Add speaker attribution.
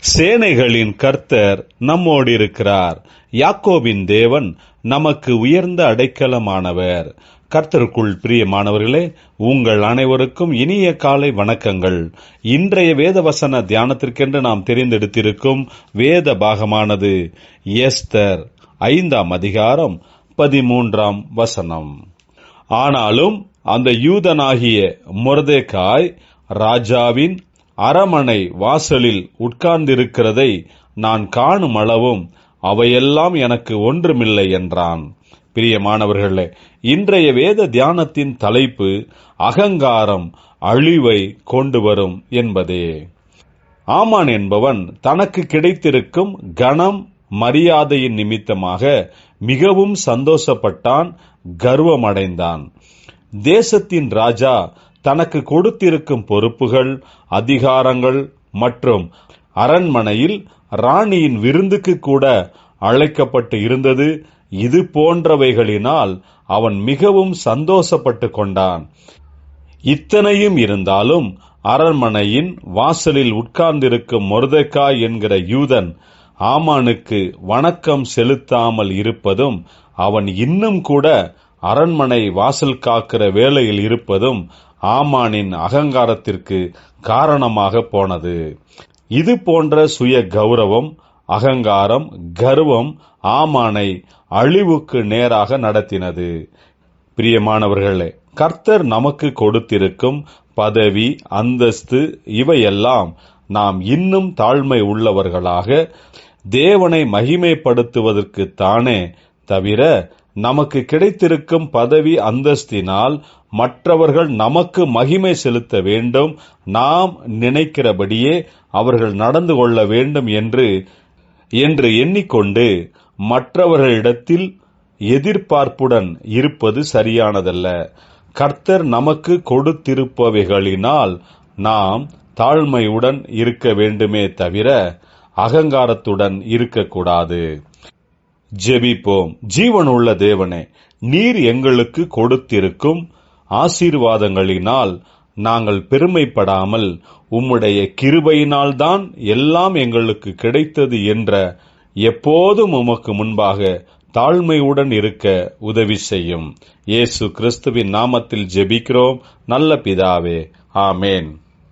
Speaker 1: சேனைகளின் கர்த்தர் நம்மோடு இருக்கிறார் யாக்கோபின் தேவன் நமக்கு உயர்ந்த அடைக்கலமானவர். கர்த்தருக்குள் பிரியமானவர்களே உங்கள் அனைவருக்கும் இனிய காலை வணக்கங்கள். இன்றைய வேத வசன தியானத்திற்கென்று நாம் தெரிந்தெடுத்திருக்கும் வேத பாகமானது எஸ்தர் ஐந்தாம் அதிகாரம் பதிமூன்றாம் வசனம். ஆனாலும் அந்த யூதனாகிய முரதேகாய் ராஜாவின் அரமனை வாசலில் உட்கார்ந்திருக்கிறதை நான் காணும் அளவும் அவையெல்லாம் எனக்கு ஒன்றுமில்லை என்றான். பிரியமானவர்களே இன்றைய வேத தியானத்தின் தலைப்பு அகங்காரம் அழிவை கொண்டு வரும் என்பதே. ஆமான் என்பவன் தனக்கு கிடைத்திருக்கும் கணம் மரியாதையின் நிமித்தமாக மிகவும் சந்தோஷப்பட்டான் கர்வமடைந்தான். தேசத்தின் ராஜா தனக்கு கொடுத்திருக்கும் பொறுப்புகள் அதிகாரங்கள் மற்றும் அரண்மனையில் ராணியின் விருந்துக்கு கூட அழைக்கப்பட்டு இருந்தது. இது போன்றவைகளினால் அவன் மிகவும் சந்தோஷப்பட்டு கொண்டான். இத்தனையும் இருந்தாலும் அரண்மனையின் வாசலில் உட்கார்ந்திருக்கும் மொர்தெக்கா என்கிற யூதன் ஆமானுக்கு வணக்கம் செலுத்தாமல் இருப்பதும் அவன் இன்னும் கூட அரண்மனை வாசல் காக்கிற வேலையில் இருப்பதும் ஆமானின் அகங்காரத்திற்கு காரணமாக போனது. இது போன்ற சுய கௌரவம் அகங்காரம் கர்வம் ஆமானை அழிவுக்கு நேராக நடத்தினது. பிரியமானவர்களே கர்த்தர் நமக்கு கொடுத்திருக்கும் பதவி அந்தஸ்து இவையெல்லாம் நாம் இன்னும் தாழ்மை உள்ளவர்களாக தேவனை மகிமைப்படுத்துவதற்கு தானே தவிர நமக்கு கிடைத்திருக்கும் பதவி அந்தஸ்தினால் மற்றவர்கள் நமக்கு மகிமை செலுத்த வேண்டும். நாம் நினைக்கிறபடியே அவர்கள் நடந்து கொள்ள வேண்டும் என்று என்று எண்ணிக்கொண்டு மற்றவர்களிடத்தில் எதிர்பார்ப்புடன் இருப்பது சரியானதல்ல. கர்த்தர் நமக்கு கொடுத்திருப்பவைகளினால் நாம் தாழ்மையுடன் இருக்க வேண்டுமே தவிர அகங்காரத்துடன் இருக்கக்கூடாது. ஜெபிப்போம். ஜீவனுள்ள தேவனே நீர் எங்களுக்கு கொடுத்திருக்கும் ஆசீர்வாதங்களினால் நாங்கள் பெருமைப்படாமல் உம்முடைய கிருபையினால்தான் எல்லாம் எங்களுக்கு கிடைத்தது என்ற எப்போதும் உமக்கு முன்பாக தாழ்மையுடன் இருக்க உதவி செய்யும். இயேசு கிறிஸ்துவின் நாமத்தில் ஜெபிக்கிறோம். நல்ல பிதாவே. ஆமேன்.